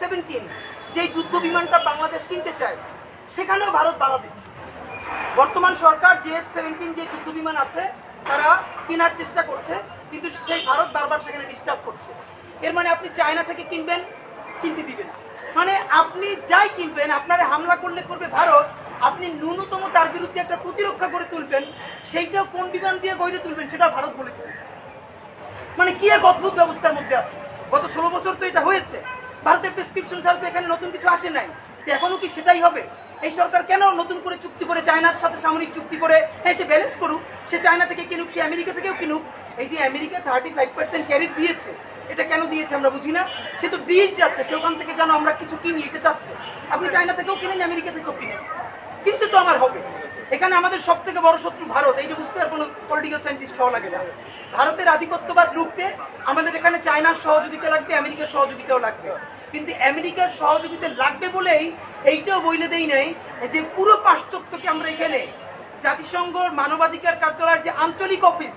Seventeen যে যুদ্ধ বিমানটা বাংলাদেশ কিনতে চায়, সেখানেও ভারত বাধা দিচ্ছে। বর্তমান সরকার যে সেভেন্টিন যে যুদ্ধ বিমান আছে, তারা কেনার চেষ্টা করছে, কিন্তু সেই ভারত বারবার সেখানে ডিস্টার্ব করছে। এর মানে আপনি চায়না থেকে কিনবেন, কিনতে দিবেন। মানে আপনি যাই কিনবেন, আপনারে হামলা করলে করবে ভারত, আপনি ন্যূনতম তার বিরুদ্ধে একটা প্রতিরক্ষা করে তুলবেন, সেইটাও কোন বিমান দিয়ে গড়ে তুলবেন, সেটা ভারত বলে দিবে। মানে কি এক অদ্ভুত ব্যবস্থার মধ্যে আছে। গত ষোলো বছর তো এটা হয়েছে। ভারতের প্রেসক্রিপশন ছাড়া তো এখানে নতুন কিছু আসে নাই। এখনও কি সেটাই হবে? এই সরকার কেন নতুন করে চুক্তি করে চায়নার সাথে সামরিক চুক্তি করে হ্যাঁ সে ব্যালেন্স করুক, সে চায়না থেকে কিনুক, সে আমেরিকা থেকেও কিনুক, এই যে America thirty five percent carry দিয়েছে, এটা কেন দিয়েছে আমরা বুঝি না? সে তো দিয়েই যাচ্ছে, সে ওখান থেকে যেন আমরা কিছু কিনি, এটা চাচ্ছে। আপনি চায়না থেকেও কিনেন, আমেরিকা থেকেও কিনেন। কিন্তু তো আমার হবে। এখানে আমাদের সব থেকে বড় শত্রু ভারত, এই যে বুঝতে আর কোনো পলিটিক্যাল সায়েন্টিস্ট হওয়া লাগে না। ভারতের আধিপত্যবাদ রুখতে আমাদের এখানে চায়নার সহযোগিতা লাগবে, আমেরিকার সহযোগিতাও লাগবে। কিন্তু আমেরিকার সহযোগিতা লাগবে বলেই এইটাও বইলে দেই নাই যে পুরো পাশ্চাত্যকে আমরা এখানে জাতিসংঘর মানবাধিকার কার্যালয়ের যে আঞ্চলিক অফিস,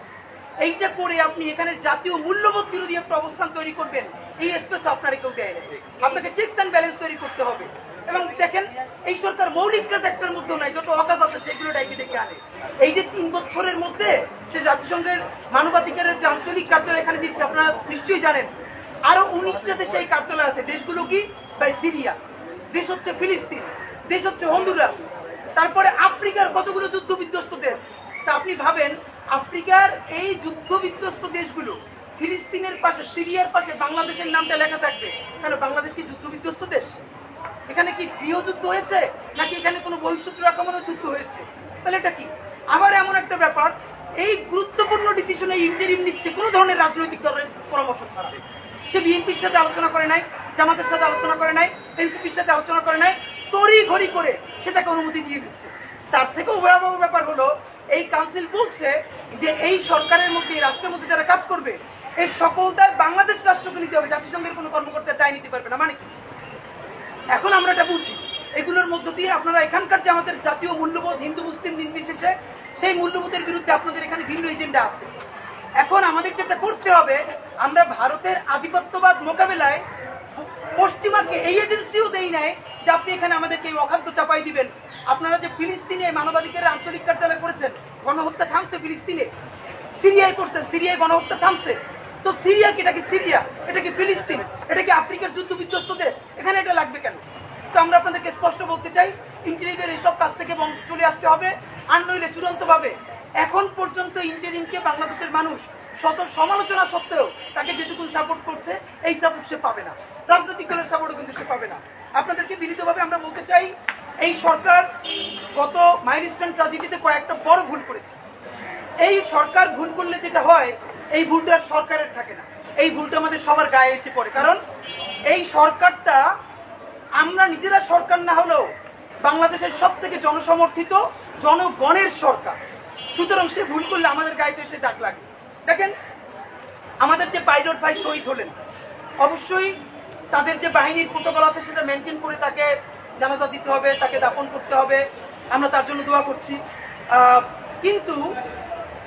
এইটা করে আপনি এখানে জাতীয় মূল্যবোধ বিরোধী একটা অবস্থান তৈরি করবেন, এই স্পেস আপনার কেউ দেয় আপনাকে চেকস অ্যান্ড ব্যালেন্স তৈরি করতে হবে। এবং দেখেন, এই সরকার মৌলিক কাজ একটার মধ্যেও নাই, যত অকাজ আছে সেগুলো ডাইকে ডেকে আনে। এই যে তিন বছরের মধ্যে সে জাতিসংঘের মানবাধিকারের যে আঞ্চলিক কার্যালয় এখানে দিচ্ছে, আপনারা নিশ্চয়ই জানেন, আরও উনিশটা দেশে এই কার্যালয় আছে। দেশগুলো কি? বাই সিরিয়া। দেশ হচ্ছে ফিলিস্তিন। দেশ হচ্ছে হন্ডুরাস তারপরে আফ্রিকার কতগুলো যুদ্ধ বিধ্বস্ত দেশ? তা আপনি ভাবেন, আফ্রিকার এই যুদ্ধ বিধ্বস্ত দেশগুলো ফিলিস্তিনের পাশে, সিরিয়ার পাশে বাংলাদেশের নামটা লেখা থাকবে। কেন বাংলাদেশ কি যুদ্ধ বিধ্বস্ত দেশ? এখানে কি গৃহযুদ্ধ হয়েছে? নাকি এখানে কোনো বহিঃশত্রু আক্রমণের যুদ্ধ হয়েছে? তাহলে এটা কি? আবার এমন একটা ব্যাপার, এই গুরুত্বপূর্ণ ডিসিশনে ইন্টারিম নিচ্ছে কোনো ধরনের রাজনৈতিক দলের পরামর্শ ছাড়া। সে বিএনপির সাথে আলোচনা করে নাই, জামাতের সাথে আলোচনা করে নাই, এনসিপির সাথে আলোচনা করে নাই তড়ি ঘড়ি করে সে তাকে অনুমতি দিয়ে দিচ্ছে। তার থেকেও ভয়াবহ ব্যাপার হলো, এই কাউন্সিল বলছে যে এই সরকারের মধ্যে রাষ্ট্রের মধ্যে যারা কাজ করবে এই সকলটাই বাংলাদেশ রাষ্ট্রকে নিতে হবে। জাতিসংঘের কোনো কর্মকর্তা দায় নিতে পারবে না মানে কি? এখন আমরা এটা বুঝি। এগুলোর মধ্য দিয়ে আপনারা এখানকার যে আমাদের জাতীয় মূল্যবোধ, হিন্দু, মুসলিম নির্বিশেষে সেই মূল্যবোধের বিরুদ্ধে আপনাদের এখানে ভিন্ন এজেন্ডা আছে। এখন আমাদের যেটা করতে হবে, আমরা ভারতের আধিপত্যবাদ মোকাবেলায় পশ্চিমাকে এই এজেন্সিও দেই নাই যে আপনি এখানে আমাদেরকে এই অখাদ্য চাপাই দিবেন। আপনারা যে ফিলিস্তিনে মানবাধিকারের আঞ্চলিক কার্যালয় করেছেন, গণহত্যা থামছে ফিলিস্তিনে। সিরিয়ায় করছেন, সিরিয়ায় গণহত্যা থামছে। তো সিরিয়া কি? এটা কি সিরিয়া? এটা কি ফিলিস্তিন? এটা কি আফ্রিকার যুদ্ধ বিধ্বস্ত দেশ? এখানে এটা লাগবে কেন? তো আমরা আপনাদেরকে স্পষ্ট বলতে চাই ইন্টেরিমের এইসব কাজ থেকে চলে আসতে হবে, আর নইলে চূড়ান্ত ভাবে এখন পর্যন্ত ইন্টেরিমকে বাংলাদেশের মানুষ শত সমালোচনা সত্ত্বেও তাকে যেটুকু সাপোর্ট করছে, এই সাপোর্ট সে পাবে না। রাজনৈতিক দলের সাপোর্টও কিন্তু সে পাবে না। আপনাদেরকে বিনীতভাবে আমরা বলতে চাই, এই সরকার গত মাইলস্টোন ট্রাজেডিতে কয়েকটা বড় ভুল করেছে। এই সরকার ভুল করলে যেটা হয় এই ভুলটা আর সরকারের থাকে না। এই ভুলটা আমাদের সবার গায়ে এসে পড়ে। কারণ এই সরকারটা আমরা নিজেরা সরকার না হলেও বাংলাদেশের সব থেকে জনসমর্থিত জনগণের সরকার। সুতরাং সে ভুল করলে আমাদের গায়ে তো এসে দাগ লাগে। দেখেন, আমাদের যে পাইলট ভাই শহীদ হলেন, অবশ্যই তাদের যে বাহিনীর প্রোটোকল আছে সেটা মেনটেন করে তাকে জানাজা দিতে হবে, তাকে দাফন করতে হবে। আমরা তার জন্য দোয়া করছি। কিন্তু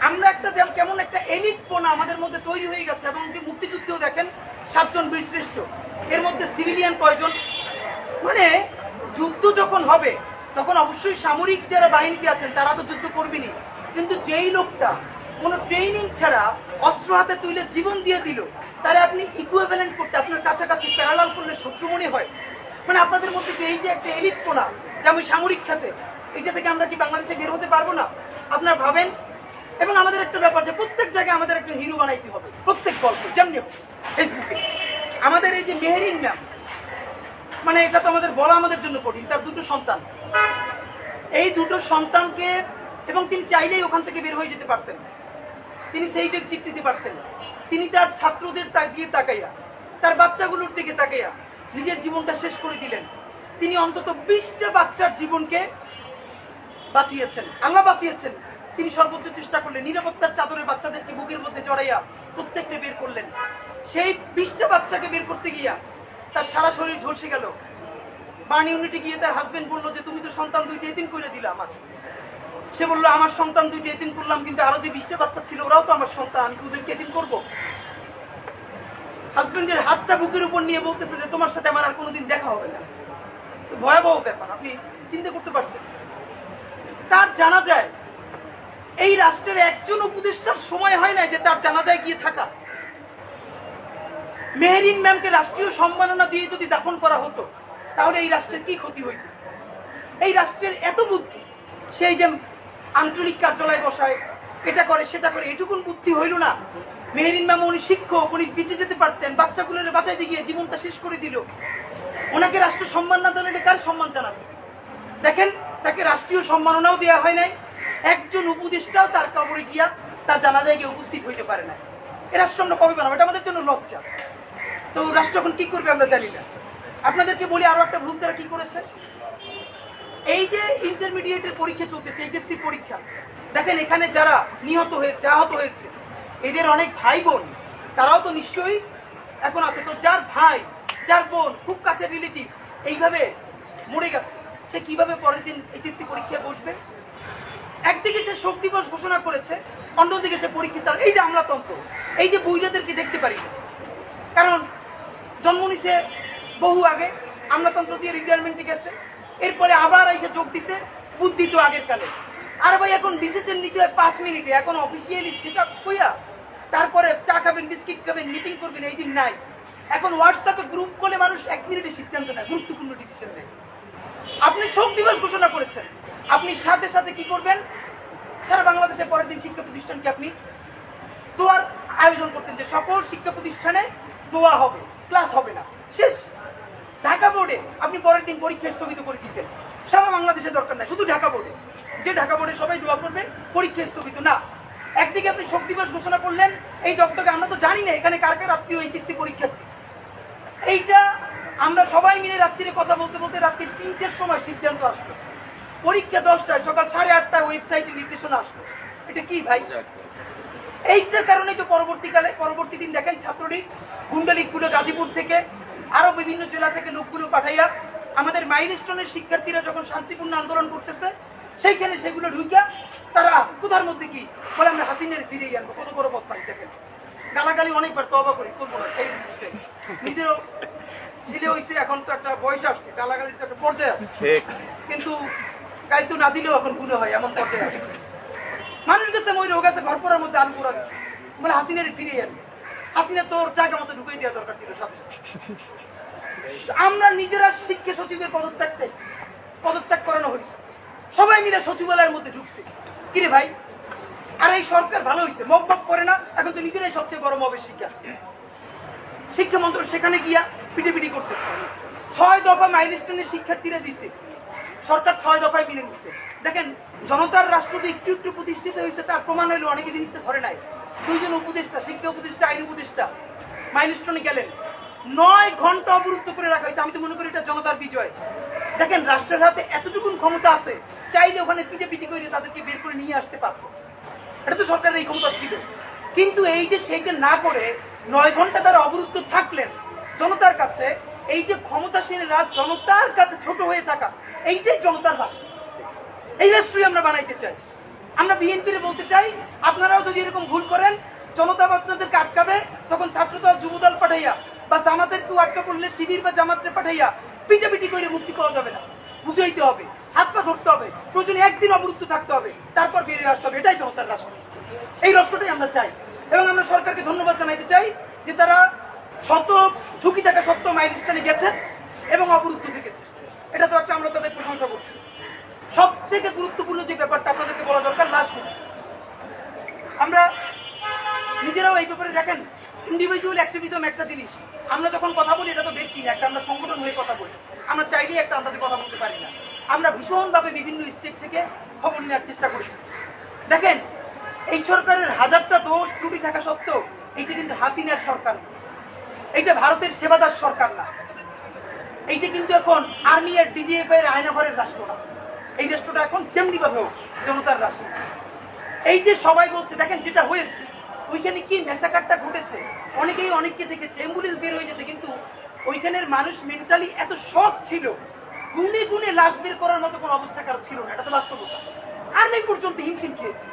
আমরা একটা কেমন একটা এলিট ফোন আমাদের মধ্যে তৈরি হয়ে গেছে এবং মুক্তিযুদ্ধেও দেখেন সাতজন বীর শ্রেষ্ঠ। এর মধ্যে সিভিলিয়ান কয়জন? মানে যুদ্ধ যখন হবে, তখন অবশ্যই সামরিক যারা বাহিনীতে আছেন, তারা তো যুদ্ধ করবেনই। কিন্তু যেই লোকটা কোনো ট্রেনিং ছাড়া অস্ত্র হাতে তুলে জীবন দিয়ে দিল তারে আপনি ইকুইভ্যালেন্ট করতে, আপনার কাছাকাছি প্যারালাল করলে শত্রু মনে হয়? মানে আপনাদের মধ্যে যে এই যে একটা এলিট কোনা যেমন সামরিক খাতে, এইটা থেকে আমরা কি বাংলাদেশে বের হতে পারব না? আপনারা ভাবেন এবং আমাদের একটা ব্যাপার যে প্রত্যেক জায়গায় আমাদের একজন হিরো বানাইতে হবে। প্রত্যেক গল্প, যেমনি ফেসবুকে আমাদের এই যে মেহেরিন ম্যাম মানে এটা তো আমাদের বলা আমাদের জন্য কঠিন, তার দুটো সন্তান। এই দুটো সন্তানকে, এবং তিনি চাইলেই ওখান থেকে বের হয়ে যেতে পারতেন তিনি সেই চিপ দিতে পারতেন তিনি তার ছাত্রদের দিয়ে তাকাইয়া, তার বাচ্চাগুলোর দিকে তাকাইয়া নিজের জীবনটা শেষ করে দিলেন। তিনি অন্তত বিশটা বাচ্চার জীবনকে বাঁচিয়েছেন। আল্লাহ বাঁচিয়েছেন। তিনি সর্বোচ্চ চেষ্টা করলেন, নিরাপত্তার চাদরে বাচ্চাদেরকে বুকের মধ্যে জড়াইয়া প্রত্যেককে বের করলেন। সেই বিশটা বাচ্চাকে বের করতে গিয়া তার সারা শরীর ঝলসে গেল। বার্ন ইউনিটে গিয়ে তার হাজবেন্ড বলল যে, তুমি তো সন্তান দুইটি এতিম করে দিলে আমার। সে বলল, আমার সন্তান দুইটি এতিম করলাম, কিন্তু আরও যে বিশটা বাচ্চা ছিল, ওরাও তো আমার সন্তান, আমি ওদেরকে এতিম করব? হাজবেন্ডের হাতটা বুকের উপর নিয়ে বলতেছে যে, তোমার সাথে আমার আর কোনোদিন দেখা হবে না। ভয়াবহ ব্যাপার, আপনি চিন্তা করতে পারছেন। তার জানা যায় এই রাষ্ট্রের একজন উপদেষ্টার সময় হয় না যে তার জানাজায় গিয়ে থাকা। মেহরিন ম্যামকে রাষ্ট্রীয় সম্মাননা দিয়ে যদি দাফন করা হতো, তাহলে এই রাষ্ট্রের কি ক্ষতি হইত? এই রাষ্ট্রের এত বুদ্ধি, সেই যে আঞ্চলিক কার্যালয় বসায়, এটা করে, সেটা করে, এটুকুন বুদ্ধি হইল না। মেহরিন ম্যাম উনি শিক্ষক, উনি বেঁচে যেতে পারতেন, বাচ্চাগুলোর বাঁচাইতে গিয়ে জীবনটা শেষ করে দিল। ওনাকে রাষ্ট্র সম্মান না জানালে কার সম্মান জানাবে? দেখেন, তাকে রাষ্ট্রীয় সম্মাননাও দেওয়া হয় নাই। একজন উপদেষ্টাও তার কবরে গিয়া তার জানাজায় গিয়ে উপস্থিত হইতে পারে না এ রাষ্ট্র আমরা কবে বানাবো? এটা আমাদের জন্য লজ্জা। তো রাষ্ট্র এখন কি করবে আমরা জানি না। আপনাদেরকে বলি আরও একটা ভুল তারা কি করেছে? এই যে ইন্টারমিডিয়েটের পরীক্ষা চলতেছে এইচএসসি পরীক্ষা, দেখেন এখানে যারা নিহত হয়েছে, আহত হয়েছে, এদের অনেক ভাই বোন, তারাও তো নিশ্চয়ই এখন আছে। তো যার ভাই, যার বোন খুব কাছের রিলেটিভ এইভাবে মরে গেছে, সে কীভাবে পরের দিন এইচএসসি পরীক্ষা বসবে? একদিকে সে শোক দিবস ঘোষণা করেছে, অন্যদিকে সে পরীক্ষা চাল এই যে আমলাতন্ত্র, এই যে বইরাদেরকে দেখতে পারি। কারণ জন্ম নিছে বহু আগে, আমলাতন্ত্র দিয়ে রিটায়ারমেন্টে গেছে, এরপরে আবার এসে যোগ দিছে বুদ্ধি তো আগের কালে। আর ভাই, এখন ডিসিশন নিতে হয় পাঁচ মিনিটে, এখন অফিসিয়ালি সেট আপ কইয়া তারপরে চা খাবেন, বিস্কিট খাবেন মিটিং করবেন, এই দিন নাই। এখন হোয়াটসঅ্যাপে গ্রুপ করলে মানুষ এক মিনিটে সিদ্ধান্ত নেয়, গুরুত্বপূর্ণ ডিসিশন নেয়। আপনি শোক দিবস ঘোষণা করেছেন। আপনি সাথে সাথে কি করবেন? সারা বাংলাদেশে পরের দিন শিক্ষা প্রতিষ্ঠানকে আপনি দোয়ার আয়োজন করতেন যে সকল শিক্ষা প্রতিষ্ঠানে দোয়া হবে, ক্লাস হবে না। শেষ। ঢাকা বোর্ডে আপনি পরের দিন পরীক্ষা স্থগিত করে দিতেন। সারা বাংলাদেশে দরকার নাই, শুধু ঢাকা বোর্ডে। যে ঢাকা বোর্ডে সবাই দোয়া করবে, পরীক্ষা স্থগিত না। একদিকে আপনি শোক দিবস ঘোষণা করলেন, এই ডক্টরকে আমরা তো জানি না এখানে কার কার আত্মীয় এইচএসসি পরীক্ষার্থী। এইটা আমরা সবাই মিলে রাত্রিরে কথা বলতে বলতে রাত্রি তিনটের সময় সিদ্ধান্ত আসলো। পরীক্ষা দশটায়, সকাল সাড়ে আটটায় ওয়েবসাইটে নির্দেশনা আসলো। এটা কি ভাই? এইটার কারণেই তো পরবর্তীকালে, পরবর্তী দিন দেখেন ছাত্রলীগ গুন্ডালীগগুলো গাজীপুর থেকে, আরও বিভিন্ন জেলা থেকে লোকগুলো পাঠাইয়া, আমাদের মাইলস্টোনের শিক্ষার্থীরা যখন শান্তিপূর্ণ আন্দোলন করতেছে, সেইখানে সেগুলো ঢুকিয়া তারা কোথার মধ্যে কি? বলে আমরা হাসিনের ফিরিয়ে আনব। কত বড় পথ দেখেন। গালাগালি অনেকবার তবা করি করব না সেই। নিজেরও ছেলে হইছে এখন তো একটা বয়স আসছে গালাগালির তো একটা পর্যায়ে আছে কিন্তু গাইতো না দিলেও এখনগুলো হয় এমন পর্যায়ে আছে মানুষ গেছে মই রোগ আছে ঘর পড়ার মধ্যে আলু পোড়া বলে হাসিনের ফিরিয়ে আনবে হাসিনা তোর জায়গা মতো ঢুকিয়ে দেওয়া দরকার ছিল সাথে। আমরা নিজেরা শিক্ষা সচিবের পদত্যাগ চাইছি। পদত্যাগ করানো হয়েছে। সবাই মিলে সচিবালয়ের মধ্যে ঢুকছে। কিরে ভাই আর এই সরকার ভালো হয়েছে মব মব করে না, এখন তো নিজেরাই সবচেয়ে বড় মবের শিক্ষা। শিক্ষা মন্ত্রক সেখানে গিয়া পিটিপিটি করতেছে। ছয় দফা মাইলস্টোনের শিক্ষার্থীরা দিছে। সরকার ছয় দফায় মেনে নিচ্ছে দেখেন, জনতার রাষ্ট্র যে একটু একটু প্রতিষ্ঠিত হয়েছে, তার প্রমাণ হইল অনেকে জিনিসটা ধরে নাই। দুইজন উপদেষ্টা, শিক্ষা উপদেষ্টা, আইন উপদেষ্টা, মাইলস্টোনে গেলেন। নয় ঘণ্টা অবরুদ্ধ করে রাখা হয়েছে, আমি তো মনে করি এটা জনতার বিজয়। দেখেন, রাষ্ট্রের হাতে এতটুকুন ক্ষমতা আছে, চাইলে ওখানে পিটে পিটি করে তাদেরকে বের করে নিয়ে আসতে পারতো। এটা তো সরকারের এই ক্ষমতা ছিল। কিন্তু এই যে সেইটা না করে নয় ঘণ্টা তারা অবরুদ্ধ থাকলেন জনতার কাছে, এই যে ক্ষমতাসীনরা জনতার কাছে ছোট হয়ে থাকা, এইটাই জনতার রাষ্ট্র এই রাষ্ট্রই আমরা বানাইতে চাই। আমরা বিএনপির বলতে চাই, আপনারাও যদি এরকম ভুল করেন, জনতা আপনাদেরকে আটকাবে, তখন ছাত্রদল, যুবদল পাঠাইয়া, বা জামাতের কেউ আটকা পড়লে শিবির বা জামাতকে পাঠাইয়া, পিটাপিটি করে মুক্তি পাওয়া যাবে না। বুঝাইতে হবে। হাত পা ধরতে হবে, প্রয়োজনে একদিন অবরুদ্ধ থাকতে হবে, তারপর বেরিয়ে আসতে হবে, এটাই জনতার রাষ্ট্র। এই রাষ্ট্রটাই আমরা চাই। এবং আমরা সরকারকে ধন্যবাদ জানাইতে চাই যে তারা শত ঝুঁকি থাকা সত্ত্বেও মাইলস্টানে গেছে এবং অবরুদ্ধ থেকেছে। এটা তো একটা আমরা তাদের প্রশংসা করছি। সব থেকে গুরুত্বপূর্ণ যে ব্যাপারটা আপনাদেরকে বলা দরকার লাস্ট আমরা নিজেরাও এই ব্যাপারে দেখেন ইন্ডিভিজুয়াল অ্যাক্টিভিজম একটা জিনিস। আমরা যখন কথা বলি, এটা তো ব্যক্তি না একটা আমরা সংগঠন হয়ে কথা বলি। আমরা চাইলেই একটা আন্দাজে কথা বলতে পারি না। আমরা ভীষণভাবে বিভিন্ন স্টেট থেকে খবর নেওয়ার চেষ্টা করেছি। দেখেন, এই সরকারের হাজারটা দোষ ত্রুটি থাকা সত্ত্বেও এইটা কিন্তু হাসিনার সরকার। এইটা ভারতের সেবাদার সরকার না। এইটা কিন্তু এখন আর্মি আর ডিজিএফ এর আয়নাঘরের রাষ্ট্র না। এই রাষ্ট্রটা এখন যেমনি ভাবে হোক জনতার রাষ্ট্র। এই যে সবাই বলছে, দেখেন যেটা হয়েছে, ওইখানে কি মেসাকারটা ঘটেছে? অনেকেই অনেককে দেখেছে অ্যাম্বুলেন্স বের হয়ে যেতে, কিন্তু ওইখানের মানুষ মেন্টালি এত শখ ছিল গুনে গুনে লাশ বের করার মতো কোনো অবস্থা কারও ছিল না, এটা তো বাস্তবতা। আর্মি পর্যন্ত হিমশিম খেয়েছে।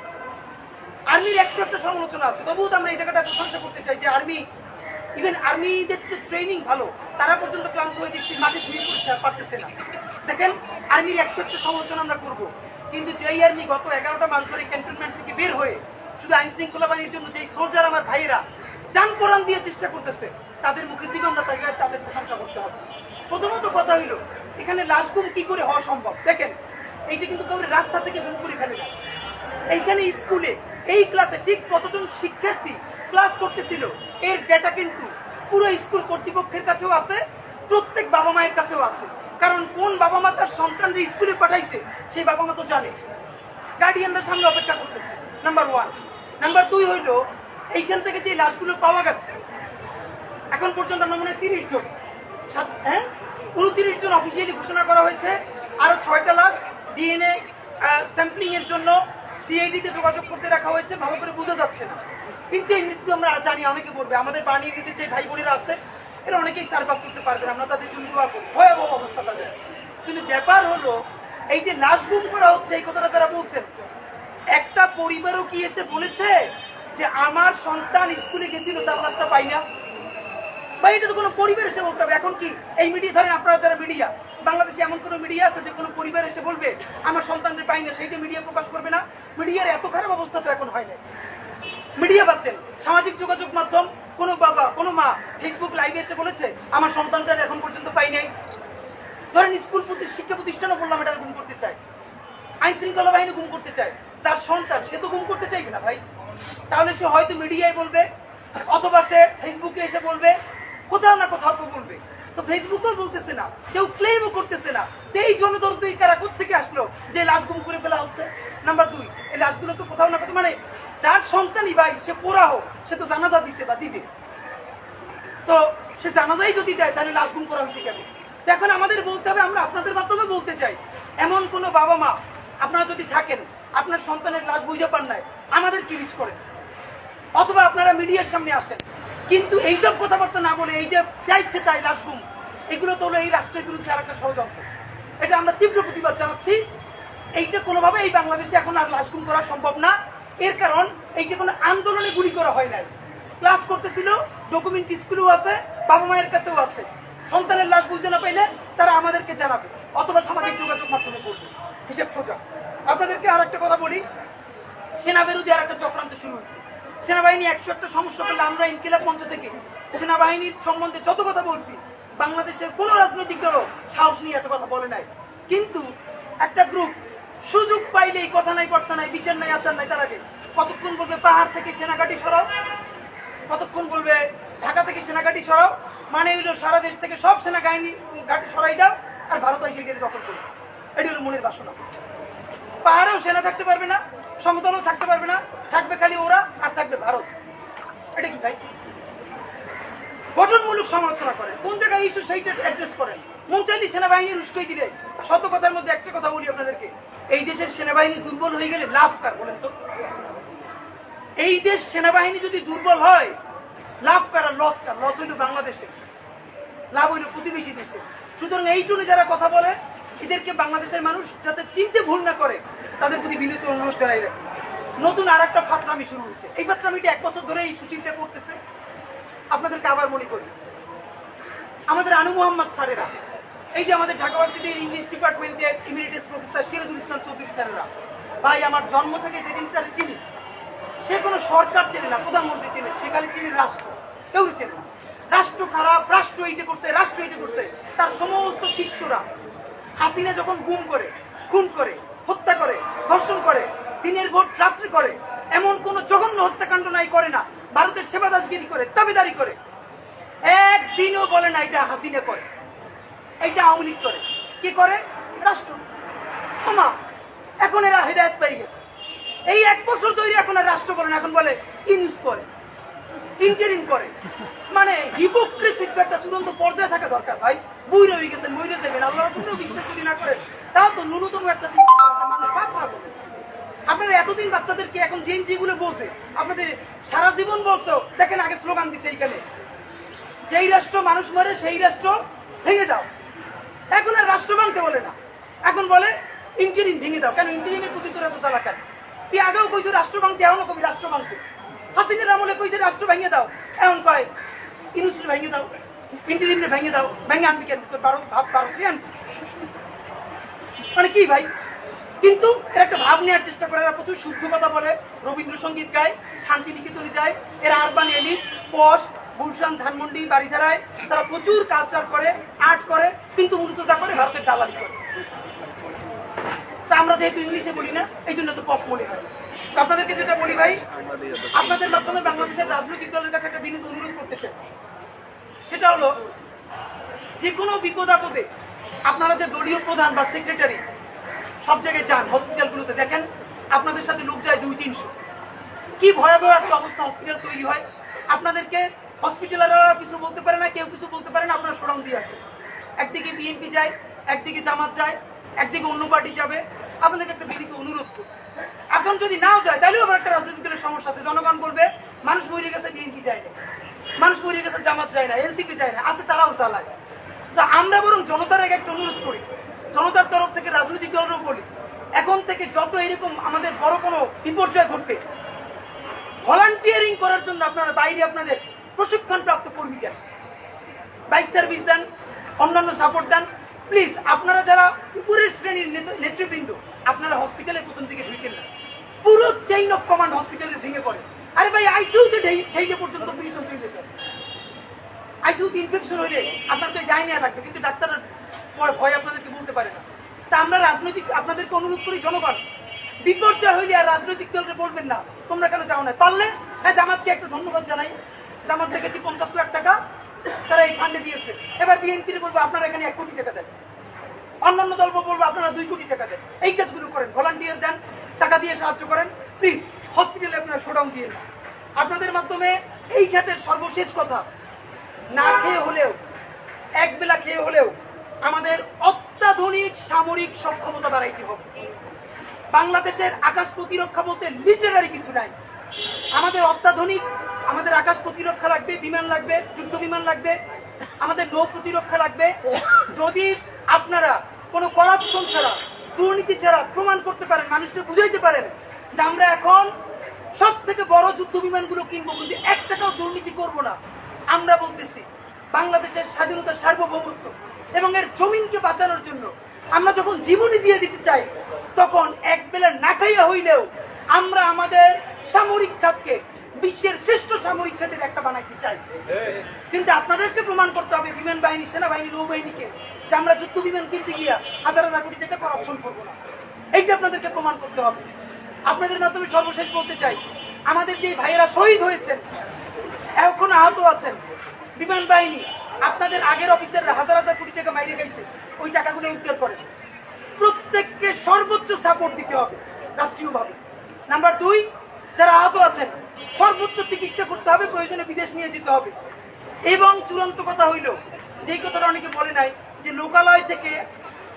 আর্মির একশো একটা সমালোচনা আছে। তবুও তো আমরা এই জায়গাটা প্রশংসা করতে চাই যে আর্মি ইভেন আর্মিদের যে ট্রেনিং ভালো, তারা পর্যন্ত ক্লান্ত হয়ে দেখছি মাঠে শুয়ে পড়ছে পারতেছে না। দেখেন, আর্মির একশো একটা সমালোচনা আমরা করব। কিন্তু যেই আর্মি গত এগারোটা মাস ধরে ক্যান্টনমেন্ট থেকে বের হয়ে শুধু আইন শৃঙ্খলা বাহিনীর জন্য যেই সোলজার আমার ভাইয়েরা যান কোরআন দিয়ে চেষ্টা করতেছে, তাদের মুখের দিকে আমরা তাদের প্রশংসা করতে হবে। প্রথমত কথা হইল এখানে লাশ কি করে হওয়া সম্ভব? দেখেন, এইটা কিন্তু কাউরে রাস্তা থেকে গুম করে ফেলে এইখানে স্কুলে, এই ক্লাসে ঠিক কতজন শিক্ষার্থী ক্লাস করতেছিল, এর ডেটা কিন্তু পুরো স্কুল কর্তৃপক্ষের কাছেও আছে, প্রত্যেক বাবা মায়ের কাছেও আছে। কারণ কোন বাবা মা তার সন্তানরা স্কুলে পাঠাইছে, সেই বাবা মা তো জানে। গার্ডিয়ানরা সামনে অপেক্ষা করতেছে নাম্বার ওয়ান নাম্বার দুই হইল, এইখান থেকে যে লাশগুলো পাওয়া গেছে, এখন পর্যন্ত আমরা মনে হয় তিরিশ জন। হ্যাঁ? উনত্রিশ জন অফিসিয়ালি ঘোষণা করা হয়েছে। আরও ছয়টা লাশ ডিএনএ স্যাম্পলিং এর জন্য সিআইডি তে যোগাযোগ করতে রাখা হয়েছে। ভালো করে বোঝা যাচ্ছে না। কিন্তু এই মৃত্যু আমরা জানি, অনেকে বলবে। আমাদের বানিয়ে দিতে যে ভাই বোনেরা আছে, এরা অনেকেই সার্ভাইভ করতে পারবে আমরা তাদের জন্য দোয়া করি। ভয়াবহ অবস্থা তাদের। কিন্তু ব্যাপার হলো, এই যে লাশ গুম করা হচ্ছে, এই কথাটা তারা বলছেন, একটা পরিবারও কি এসে বলেছে যে, আমার সন্তান স্কুলে গেছিল, তার লাশটা পাই না? বা এটা তো কোনো পরিবার এসে বলতে হবে। এখন কি এই মিডিয়া ধরেন আপনারা যারা মিডিয়া, বাংলাদেশে এমন কোনো মিডিয়া আছে যে কোনো পরিবার এসে বলবে, আমার সন্তানদের পাই না, সেইটা মিডিয়া প্রকাশ করবে না মিডিয়ার এত খারাপ অবস্থা তো এখন হয় না মিডিয়া বাদ দেন। সামাজিক যোগাযোগ মাধ্যম, কোনো বাবা, কোনো মা ফেসবুক লাইভে এসে বলেছে, আমার সন্তানটা এখন পর্যন্ত পাই নাই ধরেন স্কুল শিক্ষা প্রতিষ্ঠানও বললাম এটা গুম করতে চায়। আইন শৃঙ্খলা বাহিনী গুম করতে চায়। যার সন্তান, সে তো গুম করতে চাইবে না ভাই। তাহলে সে হয়তো মিডিয়ায় বলবে, অথবা সে ফেসবুকে এসে বলবে কোথাও না কোথাও তো বলবে। তো ফেসবুকেও বলতেছে না, কেউ ক্লেমও করতেছে না তো এই জনদরদ কারা থেকে আসলো, যে লাশ গুম করে ফেলা হচ্ছে। নাম্বার দুই, এই লাশগুলো তো কোথাও না কোথাও মানে যার সন্তানই ভাই সে পোড়া হোক, সে তো জানাজা দিছে বা দিবে। তো সে জানাজাই যদি দেয়, তাহলে লাশ গুম করা হয়েছে কেন? তো এখন আমাদের বলতে হবে, আমরা আপনাদের মাধ্যমে বলতে চাই, এমন কোনো বাবা মা আপনারা যদি থাকেন, আপনার সন্তানের লাশ বুঝে পান নাই, আমাদের কি রিচ করেন? অথবা আপনারা মিডিয়ার সামনে আসেন কিন্তু এইসব কথাবার্তা না বলে, এই যে চাইছে তাই লাশ গুম এগুলো তো হলো এই রাষ্ট্রের বিরুদ্ধে আর একটা ষড়যন্ত্র। এটা আমরা তীব্র প্রতিবাদ জানাচ্ছি। এইটা কোনোভাবে এই বাংলাদেশে এখন আর লাশগুম করা সম্ভব না। এর কারণ এইটা কোনো আন্দোলনে গুলি করা হয় নাই। ক্লাস করতেছিল ডকুমেন্ট স্কুলেও আছে, বাবা মায়ের কাছেও আছে। সন্তানের লাশ বুঝতে না পাইলে তারা আমাদেরকে জানাবে, অথবা সামাজিক যোগাযোগ মাধ্যমে করবে হিসেব সোজা। আপনাদেরকে আর একটা কথা বলি। সেনা বিরোধী আর একটা চক্রান্ত শুরু হয়েছে। সেনাবাহিনী একশো একটা সমস্যা করলে আমরা ইনকিলাব মঞ্চ থেকে সেনাবাহিনীর সম্বন্ধে যত কথা বলছি, বাংলাদেশের কোন রাজনৈতিক দলও সাহস নিয়ে এত কথা বলে নাই। কিন্তু একটা গ্রুপ সুযোগ পাইলেই কথা নাই কর্তা নাই, বিচার নাই, আচার নাই, তার আগে কতক্ষণ বলবে পাহাড় থেকে সেনাঘাটি সরাও? কতক্ষণ বলবে ঢাকা থেকে সেনাঘাটি সরাও? মানে হইল সারা দেশ থেকে সব সেনাবাহিনী ঘাটি সরাই দাও আর ভারত এসে দখল করো। এটি হলো মনের বাসনা। পাহাড়েও সেনা থাকতে পারবে না সমতলও থাকতে পারবে না, থাকবে খালি ওরা আর থাকবে ভারত। এটা কি ভাই? গঠনমূলক সমালোচনা করেন। কোন জায়গায় ইস্যু সেইটা অ্যাড্রেস করেন। মন চাইলে সেনাবাহিনী উস্কাই দিলে শত কথার মধ্যে একটা কথা বলি আপনাদেরকে। এই দেশের সেনাবাহিনী দুর্বল হয়ে গেলে লাভ কার বলেন তো? এই দেশ সেনাবাহিনী যদি দুর্বল হয়, লাভ কার আর লস কার? লস হইল বাংলাদেশে। লাভ হইল প্রতিবেশী দেশে। সুতরাং এই টুনে যারা কথা বলে এদেরকে বাংলাদেশের মানুষ যাতে চিনতে ভুল না করে, তাদের প্রতি বিনীত অনুরোধ জানাই রাখি। নতুন আর একটা ফাতরামি শুরু হয়েছে। এই ফাতরামিটা এক বছর ধরে এই সুশীলটা করতেছে। আপনাদেরকে আবার মনে করি। আমাদের আনু মোহাম্মদ স্যারেরা, এই যে আমাদের ঢাকা ইউনিভার্সিটির ইংলিশ ডিপার্টমেন্টের ইমিডিয়েট প্রফেসর সিরাজুল ইসলাম চৌধুরী স্যারেরা, ভাই, আমার জন্ম থেকে যেদিন তার চিনি, সে কোনো সরকার চেনে না, প্রধানমন্ত্রী চেনে, সে খালি চিনি রাষ্ট্র। কেউ চেনে না। রাষ্ট্র খারাপ, রাষ্ট্র এইটা করছে, রাষ্ট্র এইটা করছে। তার সমস্ত শিষ্যরা হাসিনা যখন গুম করে, খুন করে, হত্যা করে, ধর্ষণ করে, দিনের ভোট রাত্রি করে, এমন কোন জঘন্য হত্যাকাণ্ড নাই করে না, ভারতের সেবাদাসগিরি করে, দাবিদারি করে, একদিনও বলে না এটা হাসিনা করে এইটা আওয়ামী লীগ করে। কি করে? রাষ্ট্র। ক্ষমা। এখন এরা হেদায়ত পেয়ে গেছে। এই এক বছর তৈরি এখন আর রাষ্ট্র করে না, এখন বলে ইউজ করে। ইন্টারিং করে। মানে হিপোক্রেসির তো একটা চূড়ান্ত পর্যায়ে থাকা দরকার ভাই। বুইরে হয়ে গেছেন বইরে যাবেন আল্লাহ রসুলও বিশ্বাস করি না করে, তাও তো ন্যূনতম একটা বলে। আপনারা এতদিন বাচ্চাদেরকে এখন জেন যেগুলো বলছে, আপনাদের সারা জীবন বলছো, দেখেন আগে স্লোগান দিছে এইখানে, যেই রাষ্ট্র মানুষ মরে, সেই রাষ্ট্র ভেঙে দাও। এখন আর রাষ্ট্র ভাঙতে বলে না। এখন বলে ইঞ্জিনিয়ারিং ভেঙে দাও। কেন? ইঞ্জিনিয়ারিং এর প্রতি তোর এত চালাকার তুই আগেও কইছো রাষ্ট্র ভাঙতে এখনও কবি রাষ্ট্র ভাঙতে হাসিনের আমলে কইছে, রাষ্ট্র ভেঙে দাও। এখন কয়, ইউনিভার্সিটি ভেঙে দাও ইন্টিরিয়ামে ভেঙে দাও, ভেঙে আনবি কেন বারো, ভাব আনবি। মানে কি ভাই? কিন্তু এরা একটা ভাব নেওয়ার চেষ্টা করে, এরা প্রচুর শুদ্ধ কথা বলে, রবীন্দ্রসঙ্গীত গায়, শান্তিনিকেতনে যায়, এরা আরবান এলি পশ গুলশান, ধানমন্ডি বাড়িধারায় তারা প্রচুর কালচার করে আর্ট করে, কিন্তু মূলত যা করে ভারতের দালালি করে। তা আমরা যেহেতু ইংলিশে বলি না এই জন্য তো পশ মনে হয়। আপনাদেরকে যেটা বলি ভাই, আপনাদের মাধ্যমে বাংলাদেশের রাজনৈতিক দলের কাছে একটা বিনীত অনুরোধ করতে চাই। সেটা হলো, যে কোনো বিপদ আপদে আপনারা যে দলীয় প্রধান বা সেক্রেটারি সব জায়গায় যান হসপিটালগুলোতে দেখেন, আপনাদের সাথে লোক যায় দুই, তিনশো। কি ভয়াবহ একটা অবস্থা হসপিটাল তৈরি হয়। আপনাদেরকে হসপিটালেরা কিছু বলতে পারে না, কেউ কিছু বলতে পারে না আপনারা সরাম দিয়ে আসে একদিকে বিএনপি যায়, একদিকে জামাত যায়, একদিকে অন্য পার্টি যাবে। আপনাদেরকে একটা বিধিকে অনুরোধ করি। এখন যদি নাও যায়, তাহলেও আবার একটা রাজনৈতিক দলের সমস্যা আছে। জনগণ বলবে, মানুষ মরে গেছে, বিএনপি যায় না। মানুষ মরে গেছে, জামাত যায় না এনসিপি যায় না, আছে তারাও চালায় তো আমরা বরং জনতার আগে একটা অনুরোধ করি, জনতার তরফ থেকে রাজনৈতিক দলেরও বলি, এখন থেকে যত এরকম আমাদের বড় কোনো বিপর্যয় ঘটবে ভলান্টিয়ারিং করার জন্য আপনারা বাইরে আপনাদের প্রশিক্ষণ প্রাপ্ত কর্মী দেন বাইক সার্ভিস দেন, অন্যান্য সাপোর্ট দেন প্লিজ, আপনারা যারা উপরের শ্রেণির নেতৃবৃন্দ, আপনারা হসপিটালে প্রথম থেকে ঢুকেন না। পুরো চেইন অফ কমান্ড হসপিটালে ভেঙে পড়ে। আরে ভাই আইসিউতে ঠেইলে পর্যন্ত পিটিশন তৈরি হয়েছে আইসিউতে ইনফেকশন হইলে আপনার তো যাই নেওয়া লাগবে কিন্তু ডাক্তাররা ভয় আপনাদেরকে বলতে পারে না। তা আমরা রাজনৈতিক আপনাদেরকে অনুরোধ করি, জনগণ, বিপর্যয় হইলে আর রাজনৈতিক দলকে বলবেন না। তোমরা কেন যাও না? পারলে? হ্যাঁ জামাতকে একটা ধন্যবাদ জানাই। জামাত দেখেছি পঞ্চাশ লাখ টাকা। তারা এই ফান্ডে দিয়েছে। এবার বিএনপির বলব, আপনারা এখানে এক কোটি টাকা দেন। অন্যান্য দল বলব, আপনারা দুই কোটি টাকা দেন। এই কাজগুলো করেন, ভলান্টিয়ার দেন, টাকা দিয়ে সাহায্য করেন। প্লিজ, হসপিটালে আপনারা শোডাউন দিয়ে আপনাদের মাধ্যমে এই ক্ষেত্রের সর্বশেষ কথা, না খেয়ে হলেও এক বেলা খেয়ে হলেও আমাদের অত্যাধুনিক সামরিক সক্ষমতা বাড়াইতে হবে। বাংলাদেশের আকাশ প্রতিরক্ষা বলতে লিটারারি কিছু নাই। আমাদের অত্যাধুনিক আমাদের আকাশ প্রতিরক্ষা লাগবে, বিমান লাগবে, যুদ্ধ বিমান লাগবে, আমাদের নৌ প্রতিরক্ষা লাগবে। যদি আপনারা কোনো করাপশন ছাড়া, দুর্নীতি ছাড়া প্রমাণ করতে পারেন, মানুষকে বুঝাইতে পারেন যে আমরা এখন সব থেকে বড় যুদ্ধ বিমানগুলো কিনবো কিন্তু এক টাকাও দুর্নীতি করব না। আমরা বলতেছি, বাংলাদেশের স্বাধীনতা সার্বভৌমত্ব এবং এর জমিনকে বাঁচানোর জন্য আমরা যখন জীবনী দিয়ে দিতে চাই, তখন এক বেলা না খাইয়া হইলেও আমরা আমাদের সামরিক খাতকে বিশ্বের শ্রেষ্ঠ সামরিক খাতের একটা বানাইতে চাই। কিন্তু আপনাদেরকে প্রমাণ করতে হবে, বিমান বাহিনী, সেনাবাহিনী, নৌবাহিনীকে, যে আমরা যুদ্ধ বিমান কিনতে গিয়া হাজার হাজার কোটি টাকা করাপশন করব না। এইটা আপনাদেরকে প্রমাণ করতে হবে। আপনাদের মাধ্যমে সর্বশেষ বলতে চাই, আমাদের যে ভাইয়েরা শহীদ হয়েছেন, এখন আহত আছেন, বিমান বাহিনী, আপনাদের আগের অফিসাররা হাজার হাজার কোটি টাকা মাইরে গেছে ওই টাকাগুলো উদ্ধার করেন। প্রত্যেককে সর্বোচ্চ সাপোর্ট দিতে হবে, রাষ্ট্রীয়ভাবে। নাম্বার দুই, যারা আহত আছেন সর্বোচ্চ চিকিৎসা করতে হবে, প্রয়োজনে বিদেশ নিয়ে যেতে হবে। এবং চূড়ান্ত কথা হইল, যেই কথাটা অনেকে বলে নাই, যে লোকালয় থেকে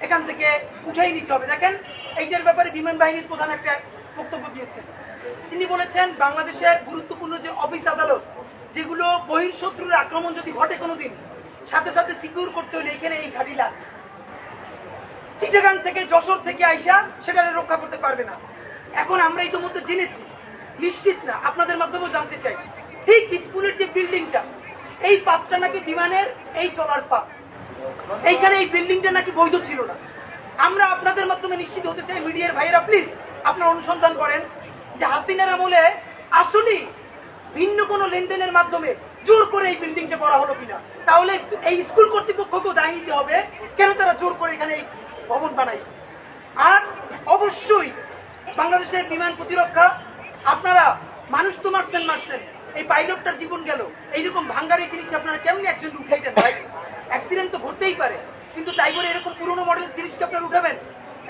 এখান থেকে উঠাই নিতে হবে। দেখেন, এইটার ব্যাপারে বিমান বাহিনীর প্রধান একটা বক্তব্য দিয়েছেন। তিনি বলেছেন বাংলাদেশের গুরুত্বপূর্ণ যে অফিস আদালত, যেগুলো বহির্শত্রুর আক্রমণ যদি ঘটে কোনোদিন, সাথে সাথে সিকিউর করতে হলে এখানে এই ঘাটিলা চিটাগাং থেকে যশোর থেকে আইসা সেটা রক্ষা করতে পারবে না। এখন আমরা ইতিমধ্যে জেনেছি নিশ্চিত না, আপনাদের মাধ্যমেও জানতে চাই। ঠিক স্কুলের যে বিল্ডিংটা, এই পাতটা নাকি বিমানের, এই চলার পাত। এইখানে এই বিল্ডিংটা নাকি বৈধ ছিল না। আমরা আপনাদের মাধ্যমে নিশ্চিত হতে চাই, মিডিয়ার ভাইয়েরা প্লিজ আপনারা অনুসন্ধান করেন যে হাসিনার আমলে আসলেই ভিন্ন কোনো লেনদেনের মাধ্যমে জোর করে এই বিল্ডিংটা করা হলো কিনা। তাহলে এই স্কুল কর্তৃপক্ষকেও দায় নিতে হবে, কেন তারা জোর করে এখানে এই ভবন বানাই আর অবশ্যই বাংলাদেশের বিমান প্রতিরক্ষা আপনারা মানুষ তো মারছেন মারছেন। এই পাইলটটার জীবন গেল। এইরকম ভাঙ্গারি জিনিস আপনারা কেমনি একজন উঠাইতেন ভাই অ্যাক্সিডেন্ট তো ঘটতেই পারে। কিন্তু তাই বলে এরকম পুরোনো মডেলের জিনিসকে আপনারা উঠাবেন?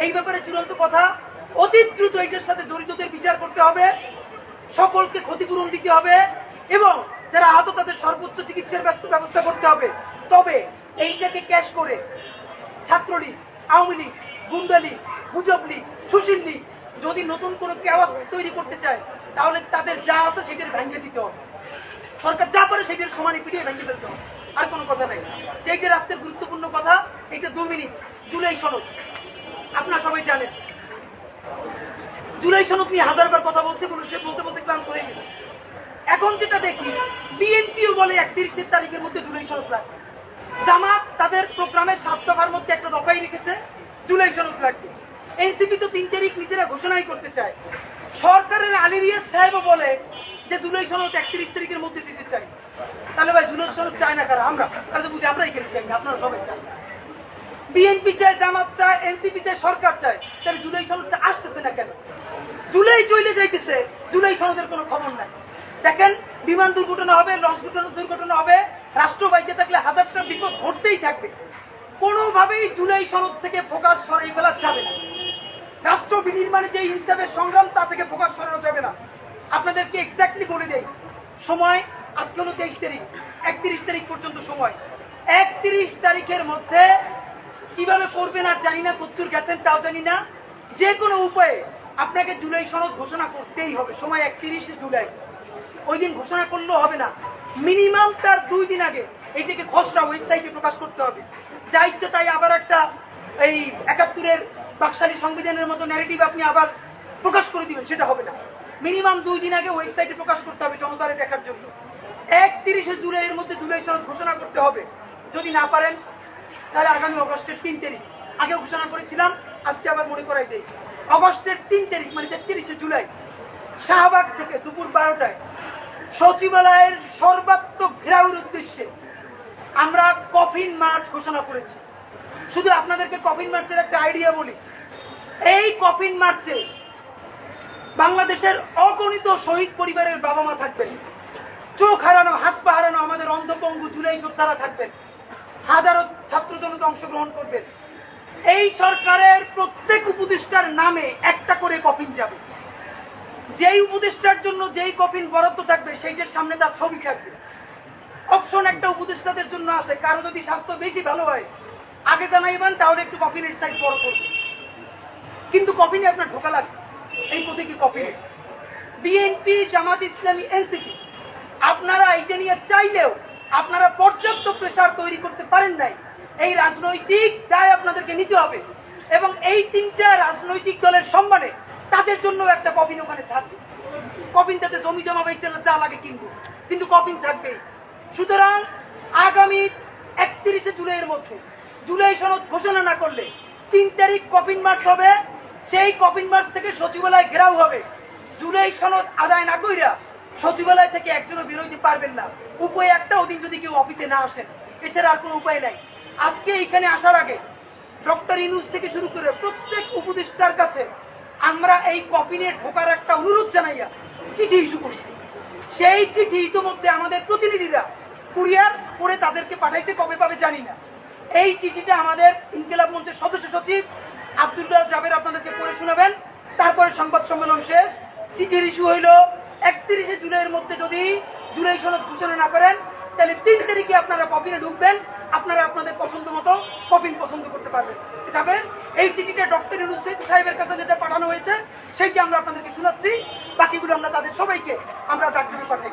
এই ব্যাপারে চূড়ান্ত কথা অতি দ্রুত এটার সাথে জড়িতদের বিচার করতে হবে। সকলকে ক্ষতিপূরণ দিতে হবে এবং যারা আহত তাদের সর্বোচ্চ চিকিৎসার ব্যস্ত ব্যবস্থা করতে হবে। তবে এইটাকে ক্যাশ করে ছাত্রলীগ, আওয়ামী লীগ গুন্ডা লীগ গুজব লীগ, সুশীল লীগ যদি নতুন কোনো কেওয়াজ তৈরি করতে চায়, তাহলে তাদের যা আছে সেটার ভেঙে দিতে হবে। সরকার যা পারে সেটার সমানে পিটিয়ে ভেঙে ফেলতে হবে। আর কোনো কথা নেই। যেটা আজকের গুরুত্বপূর্ণ কথা, এটা দু মিনিট। জুলাই সনদ। আপনারা সবাই জানেন। জুলাই সনদ নিয়ে হাজারবার কথা বলছে বলেছে বলতে বলতে ক্লান্ত হয়ে গেছে। এখন যেটা দেখি, বিএনপিও বলে একত্রিশের তারিখের মধ্যে জুলাই সনদ লাগবে। জামাত তাদের প্রোগ্রামের সাত দফার মধ্যে একটা দফাই রেখেছে জুলাই সনদ লাগবে এনসিপি তো তিন তারিখ নিজেরা ঘোষণাই করতে চায় সরকারের আলিরিয়াস সাহেবও বলে যে, জুলাই সনদ একত্রিশ তারিখের মধ্যে দিতে চাই। তাহলে ভাই, জুলাই সনদ চায় না কারা? আমরা। তাহলে বুঝি আমরাই এখানে চাই আপনারা সবাই চান বিএনপি চায়, জামাত চায়, এনসিপি চায়, সরকার চায়। তাহলে জুলাই সনদটা আসতেছে না কেন? জুলাই চলে যাইতেছে, জুলাই সনদের কোনো খবর নাই। দেখেন, বিমান দুর্ঘটনা হবে, লঞ্চ দুর্ঘটনা হবে, রাষ্ট্র বাইচে থাকলে হাজারটা বিপদ ঘটতেই থাকবে। কোনোভাবেই জুলাই সনদ থেকে ফোকাস সরাই ফেলা যাবে না। রাষ্ট্র বিনির্মাণে যে ইনসাফের সংগ্রাম তা থেকে প্রকাশ সরানো যাবে না। আপনাদেরকে এক্স্যাক্টলি বলে দেই, সময় আজকে হলো তেইশ তারিখ, একত্রিশ তারিখ পর্যন্ত সময়। একত্রিশ তারিখের মধ্যে কীভাবে করবেন আর জানি না কত্তুর গেছেন তাও জানি না। যে কোনো উপায়ে আপনাকে জুলাই সনদ ঘোষণা করতেই হবে, সময় একত্রিশে জুলাই। ওই দিন ঘোষণা করলেও হবে না। মিনিমাম তার দুই দিন আগে এইটাকে খসড়া ওয়েবসাইটে প্রকাশ করতে হবে। যা ইচ্ছে তাই আবার একটা এই একাত্তরের বাকশালী সংবিধানের মতো ন্যারেটিভ আপনি আবার প্রকাশ করে দিবেন, সেটা হবে না। মিনিমাম দুই দিন আগে ওয়েবসাইটে প্রকাশ করতে হবে জনতারে দেখার জন্য। একত্রিশে জুলাইয়ের মধ্যে জুলাই সনদ ঘোষণা করতে হবে। যদি না পারেন, তাহলে আগামী অগস্টের তিন তারিখ। আগে ঘোষণা করেছিলাম, আজকে আবার মনে করাই দেই। অগস্টের তিন তারিখ মানে তেত্রিশে জুলাই, শাহবাগ থেকে দুপুর বারোটায় সচিবালয়ের সর্বাত্মক ঘেরাওয়ের উদ্দেশ্যে আমরা কফিন মার্চ ঘোষণা করেছি। শুধু আপনাদেরকে কফিন মার্চের একটা আইডিয়া বলি। এই কফিন মার্চে বাংলাদেশের অগণিত শহীদ পরিবারের বাবা মা থাকবেন। চোখ হারানো, হাত পা হারানো আমাদের অন্ধপঙ্গু জুলাই যোদ্ধারা থাকবেন। হাজারো ছাত্র জনতা অংশগ্রহণ করবেন। এই সরকারের প্রত্যেক উপদেষ্টার নামে একটা করে কফিন যাবে। যেই উপদেষ্টার জন্য যেই কফিন বরাদ্দ থাকবে, সেইটার সামনে তার ছবি থাকবে। অপশন একটা উপদেষ্টাদের জন্য আছে। কারও যদি স্বাস্থ্য বেশি ভালো হয় আগে জানাইবেন, তাহলে একটু কফিনের সাইজ বড় করবে। কিন্তু কফিনে আপনার ঢোকা লাগবে। এই প্রতীকী কফিনে বিএনপি জামাত ইসলামী এনসিপি আপনারা এইটা নিয়ে চাইলেও আপনারা পর্যাপ্ত প্রেসার তৈরি করতে পারেন নাই। এই রাজনৈতিক দায় আপনাদেরকে নিতে হবে। এবং এই তিনটা রাজনৈতিক দলের সম্মানে তাদের জন্য একটা কফিন ওখানে থাকবে। কফিনটাতে জমি জমা বেচে যা লাগে কিনবো। কিন্তু কফিন থাকবেই। সুতরাং আগামী একত্রিশে জুলাইয়ের মধ্যে জুলাই সনদ ঘোষণা না করলে তিন তারিখ কপিন মার্চ হবে, সেই কপিন মার্চ থেকে সচিবালয় ঘেরাও হবে। জুলাই সনদ আদায় না কইরা সচিবালয় থেকে একজনও বেরোইতে পারবেন না। উপায় একটা ওদিন যদি কেউ অফিসে না আসেন, এছাড়া আর কোনো উপায় নাই। আজকে এখানে আসার আগে ডক্টর ইনুস থেকে শুরু করে প্রত্যেক উপদেষ্টার কাছে আমরা এই কপিনে ঢোকার একটা অনুরোধ জানাইয়া চিঠি ইস্যু করছি। সেই চিঠি ইতিমধ্যে আমাদের প্রতিনিধিরা কুরিয়ার করে তাদেরকে পাঠাইতে কবে পাবে জানি না। এই চিঠিটা আমাদের ইনকিলাব মঞ্চের সদস্য সচিব আব্দুল্লাহ জাবের আপনাদেরকে পড়ে শোনাবেন। তারপরে সংবাদ সম্মেলন শেষ। চিঠির ইস্যু হইল, একত্রিশে জুলাইয়ের মধ্যে যদি জুলাই সনদ ঘোষণা না করেন, তাহলে তিন তারিখে আপনারা কফিনে ঢুকবেন। আপনারা আপনাদের পছন্দ মতো কফিন পছন্দ করতে পারবেন। যাবেন এই চিঠিটা ডক্টর ইউনুস সাহেবের কাছে যেটা পাঠানো হয়েছে, সেইটি আমরা আপনাদেরকে শোনাচ্ছি। বাকিগুলো আমরা তাদের সবাইকে আমরা ডাকযোগে পাঠাই।